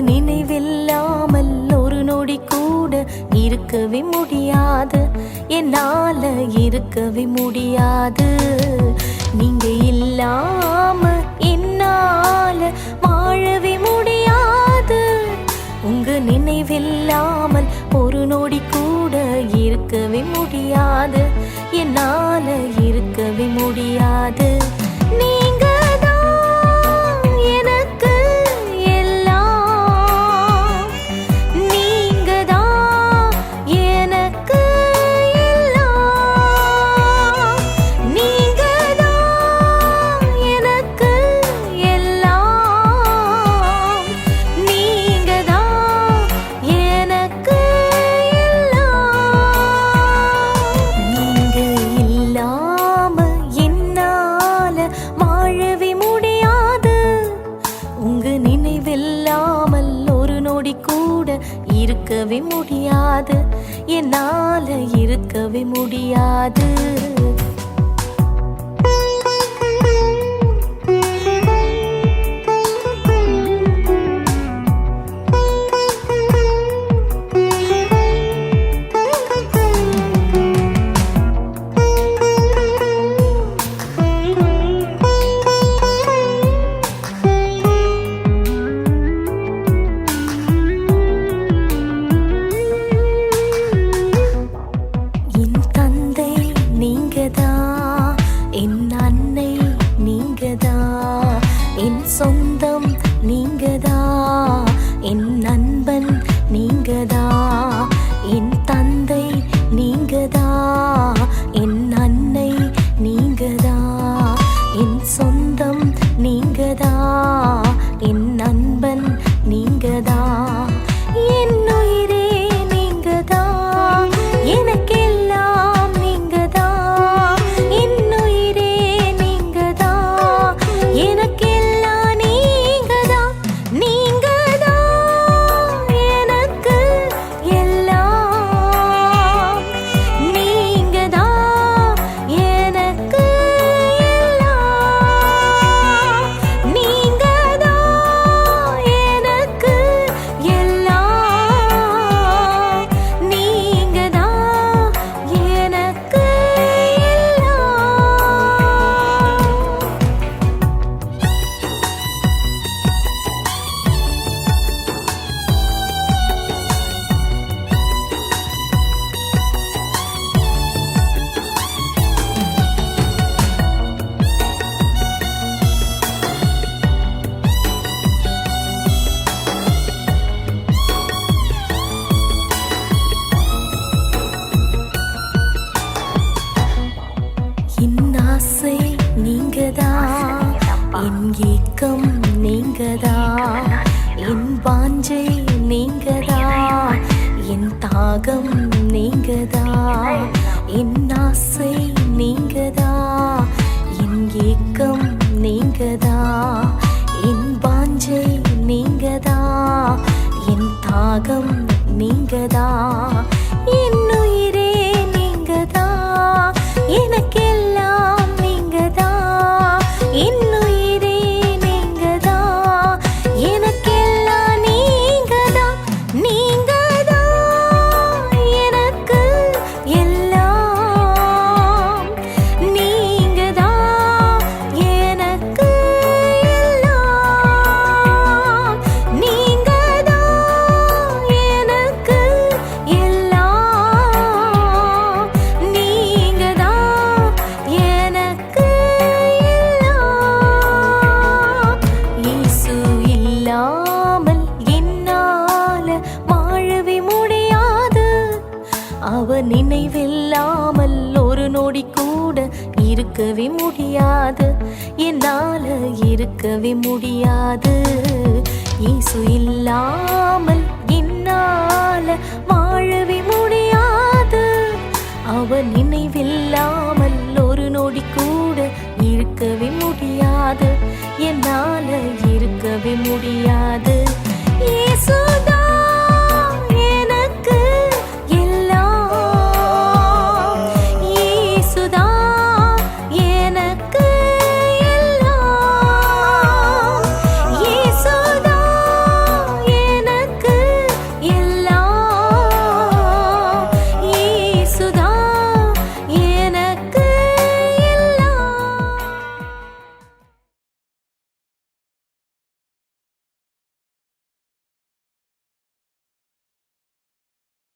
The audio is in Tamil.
நினைவில்லாமல் ஒரு நொடி கூட இருக்கவே முடியாது. என்னால இருக்கவே முடியாது. நீங்க இல்லாமல் என்னால இருக்கவே முடியாது. சொந்தம் நீங்கதா? என் நண்பன் நீங்கதா? என் பாஞ்சை நீங்கதா? என் தாகம் நீங்கதா? என் ஆசை நீங்கதா? என் ஏக்கம் நீங்கதா? என் பாஞ்சை நீங்கதா? என் தாகம் நீங்கதா? இருக்கவே முடியாது. என்னால இருக்கவே முடியாது. இயேசு இல்லாமல் என்னால வாழவே முடியாது. அவன் நினைவில்லாமல் ஒரு நொடி கூட இருக்கவே முடியாது. என்னால இருக்கவே முடியாது.